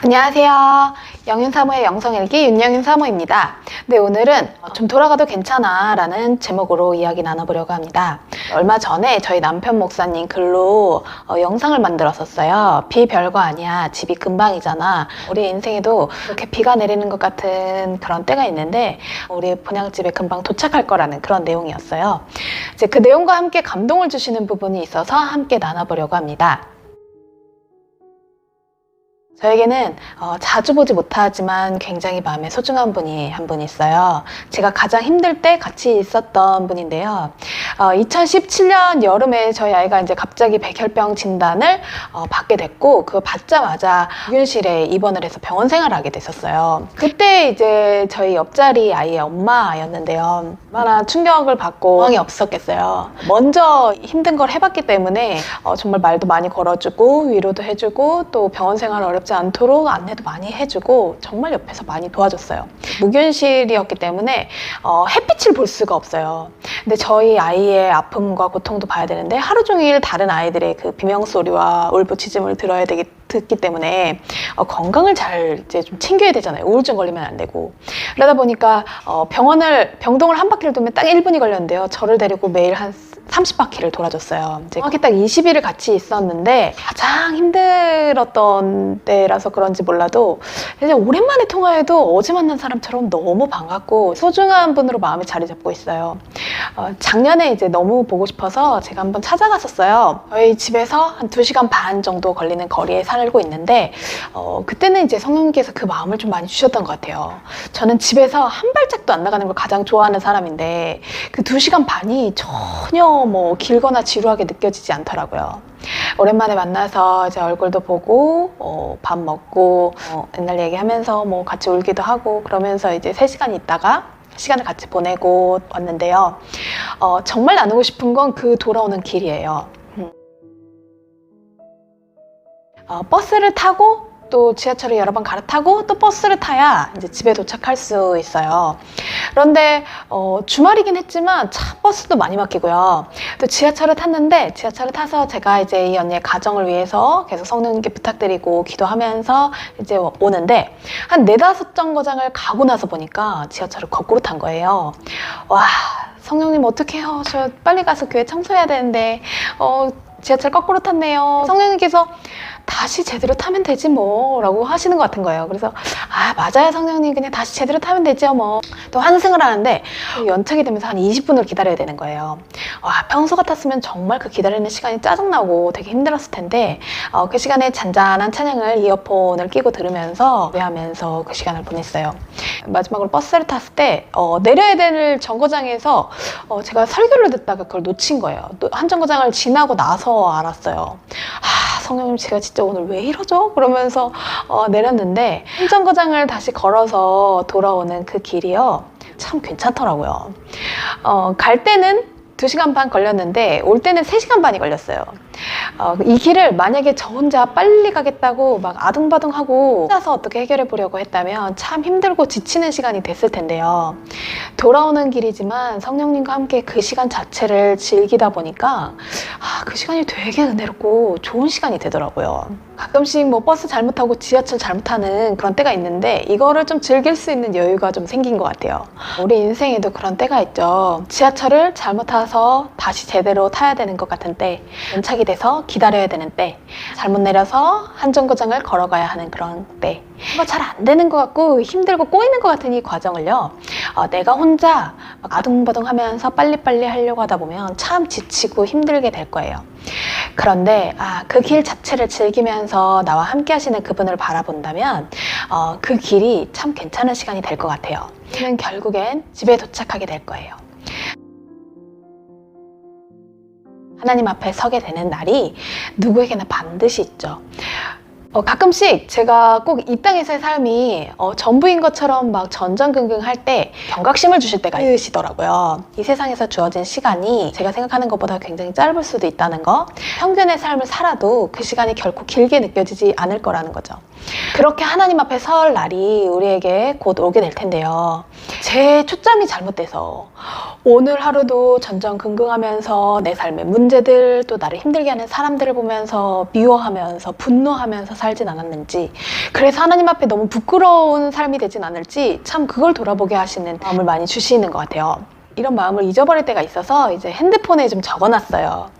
안녕하세요. 영윤사모의 영성일기 윤영윤 사모입니다. 네, 오늘은 좀 돌아가도 괜찮아 라는 제목으로 이야기 나눠보려고 합니다. 얼마 전에 저희 남편 목사님 글로 어, 영상을 만들었었어요. 비 별거 아니야. 집이 금방이잖아. 우리 인생에도 이렇게 비가 내리는 것 같은 그런 때가 있는데 우리 분양집에 금방 도착할 거라는 그런 내용이었어요. 이제 그 내용과 함께 감동을 주시는 부분이 있어서 함께 나눠보려고 합니다. 저에게는 어, 자주 보지 못하지만 굉장히 마음에 소중한 분이 한 분 있어요. 제가 가장 힘들 때 같이 있었던 분인데요. 어, 2017년 여름에 저희 아이가 이제 갑자기 백혈병 진단을 어, 받게 됐고 그 받자마자 유균실에 입원을 해서 병원 생활을 하게 됐었어요. 그때 이제 저희 옆자리 아이의 엄마였는데요. 얼마나 충격을 받고 상황이 없었겠어요. 먼저 힘든 걸 해봤기 때문에 어, 정말 말도 많이 걸어주고 위로도 해주고 또 병원 생활 어렵 지 않도록 안내도 많이 해주고 정말 옆에서 많이 도와줬어요. 무균실이었기 때문에 어, 햇빛을 볼 수가 없어요. 근데 저희 아이의 아픔과 고통도 봐야 되는데 하루 종일 다른 아이들의 그 비명 소리와 울부짖음을 들어야 되기 듣기 때문에 어, 건강을 잘 이제 좀 챙겨야 되잖아요. 우울증 걸리면 안 되고 그러다 보니까 어, 병원을 병동을 한 바퀴를 돌면 딱 1분이 걸렸는데요. 저를 데리고 매일 한 30바퀴를 돌아줬어요. 이제 정확히 딱 20일을 같이 있었는데 가장 힘들었던 때라서 그런지 몰라도 이제 오랜만에 통화해도 어제 만난 사람처럼 너무 반갑고 소중한 분으로 마음이 자리 잡고 있어요. 어, 작년에 이제 너무 보고 싶어서 제가 한번 찾아갔었어요. 저희 집에서 한 2시간 반 정도 걸리는 거리에 살고 있는데 어, 그때는 이제 성령님께서 그 마음을 좀 많이 주셨던 것 같아요. 저는 집에서 한 발짝도 안 나가는 걸 가장 좋아하는 사람인데 그 2시간 반이 전혀 뭐 길거나 지루하게 느껴지지 않더라고요. 오랜만에 만나서 이제 얼굴도 보고 어, 밥 먹고 어, 옛날 얘기하면서 뭐 같이 울기도 하고 그러면서 이제 3시간 있다가 시간을 같이 보내고 왔는데요. 어, 정말 나누고 싶은 건 그 돌아오는 길이에요. 어, 버스를 타고 또 지하철을 여러 번 갈아타고 또 버스를 타야 이제 집에 도착할 수 있어요. 그런데 어, 주말이긴 했지만 차 버스도 많이 막히고요. 또 지하철을 탔는데 지하철을 타서 제가 이제 이 언니의 가정을 위해서 계속 성령님께 부탁드리고 기도하면서 이제 오는데 한 네다섯 정거장을 가고 나서 보니까 지하철을 거꾸로 탄 거예요. 와 성령님 어떡해요. 저 빨리 가서 교회 청소해야 되는데 어, 지하철 거꾸로 탔네요. 성령님께서 다시 제대로 타면 되지 뭐 라고 하시는 것 같은 거예요. 그래서 아 맞아요 성령님 그냥 다시 제대로 타면 되죠 뭐. 또 환승을 하는데 연착이 되면서 한 20분을 기다려야 되는 거예요. 와 평소 같았으면 정말 그 기다리는 시간이 짜증나고 되게 힘들었을 텐데 어, 그 시간에 잔잔한 찬양을 이어폰을 끼고 들으면서 노래하면서 그 시간을 보냈어요. 마지막으로 버스를 탔을 때 어, 내려야 될 정거장에서 어, 제가 설교를 듣다가 그걸 놓친 거예요. 또한 정거장을 지나고 나서 알았어요. 아, 성령님 제가 진짜 오늘 왜 이러죠? 그러면서 어, 내렸는데 한 정거장을 다시 걸어서 돌아오는 그 길이요. 참 괜찮더라고요. 어, 갈 때는 2시간 반 걸렸는데 올 때는 3시간 반이 걸렸어요. 어, 이 길을 만약에 저 혼자 빨리 가겠다고 막 아둥바둥하고 혼자서 어떻게 해결해 보려고 했다면 참 힘들고 지치는 시간이 됐을 텐데요. 돌아오는 길이지만 성령님과 함께 그 시간 자체를 즐기다 보니까 아, 그 시간이 되게 은혜롭고 좋은 시간이 되더라고요. 가끔씩 뭐 버스 잘못하고 지하철 잘못하는 그런 때가 있는데 이거를 좀 즐길 수 있는 여유가 좀 생긴 것 같아요. 우리 인생에도 그런 때가 있죠. 지하철을 잘못 타서 다시 제대로 타야 되는 것 같은 때, 연착이 돼서 기다려야 되는 때, 잘못 내려서 한 정거장을 걸어가야 하는 그런 때, 뭔가 잘 안 되는 것 같고 힘들고 꼬이는 것 같은 이 과정을요. 어, 내가 혼자 막 아둥바둥하면서 빨리빨리 하려고 하다 보면 참 지치고 힘들게 될 거예요. 그런데 아, 그 길 자체를 즐기면서 나와 함께 하시는 그분을 바라본다면 어, 그 길이 참 괜찮은 시간이 될 것 같아요. 결국엔 집에 도착하게 될 거예요. 하나님 앞에 서게 되는 날이 누구에게나 반드시 있죠. 어, 가끔씩 제가 꼭 이 땅에서의 삶이 어, 전부인 것처럼 막 전전긍긍 할 때 경각심을 주실 때가 있으시더라고요. 이 세상에서 주어진 시간이 제가 생각하는 것보다 굉장히 짧을 수도 있다는 거. 평균의 삶을 살아도 그 시간이 결코 길게 느껴지지 않을 거라는 거죠. 그렇게 하나님 앞에 설 날이 우리에게 곧 오게 될 텐데요. 제 초점이 잘못돼서 오늘 하루도 전전긍긍하면서 내 삶의 문제들 또 나를 힘들게 하는 사람들을 보면서 미워하면서 분노하면서 살진 않았는지 그래서 하나님 앞에 너무 부끄러운 삶이 되진 않을지 참 그걸 돌아보게 하시는 마음을 많이 주시는 것 같아요. 이런 마음을 잊어버릴 때가 있어서 이제 핸드폰에 좀 적어놨어요.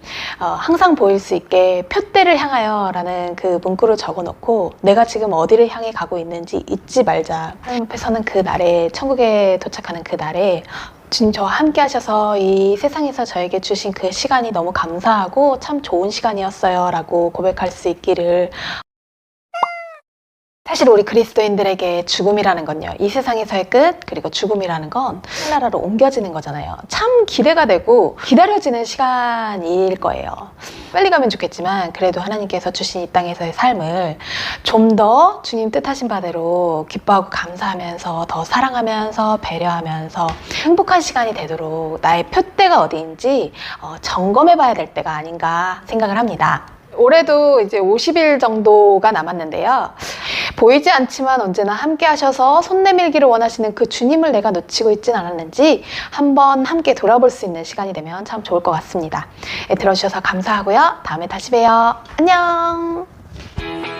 어, 항상 보일 수 있게 표대를 향하여라는 그 문구를 적어놓고 내가 지금 어디를 향해 가고 있는지 잊지 말자. 하나님 앞에 서는 그 날에 천국에 도착하는 그 날에 주님 저와 함께 하셔서 이 세상에서 저에게 주신 그 시간이 너무 감사하고 참 좋은 시간이었어요 라고 고백할 수 있기를 사실 우리 그리스도인들에게 죽음이라는 건요. 이 세상에서의 끝, 그리고 죽음이라는 건 하나라로 옮겨지는 거잖아요. 참 기대가 되고 기다려지는 시간일 거예요. 빨리 가면 좋겠지만 그래도 하나님께서 주신 이 땅에서의 삶을 좀 더 주님 뜻하신 바대로 기뻐하고 감사하면서 더 사랑하면서 배려하면서 행복한 시간이 되도록 나의 표대가 어디인지 어, 점검해 봐야 될 때가 아닌가 생각을 합니다. 올해도 이제 50일 정도가 남았는데요. 보이지 않지만 언제나 함께 하셔서 손 내밀기를 원하시는 그 주님을 내가 놓치고 있진 않았는지 한번 함께 돌아볼 수 있는 시간이 되면 참 좋을 것 같습니다. 예, 들어주셔서 감사하고요. 다음에 다시 봬요. 안녕!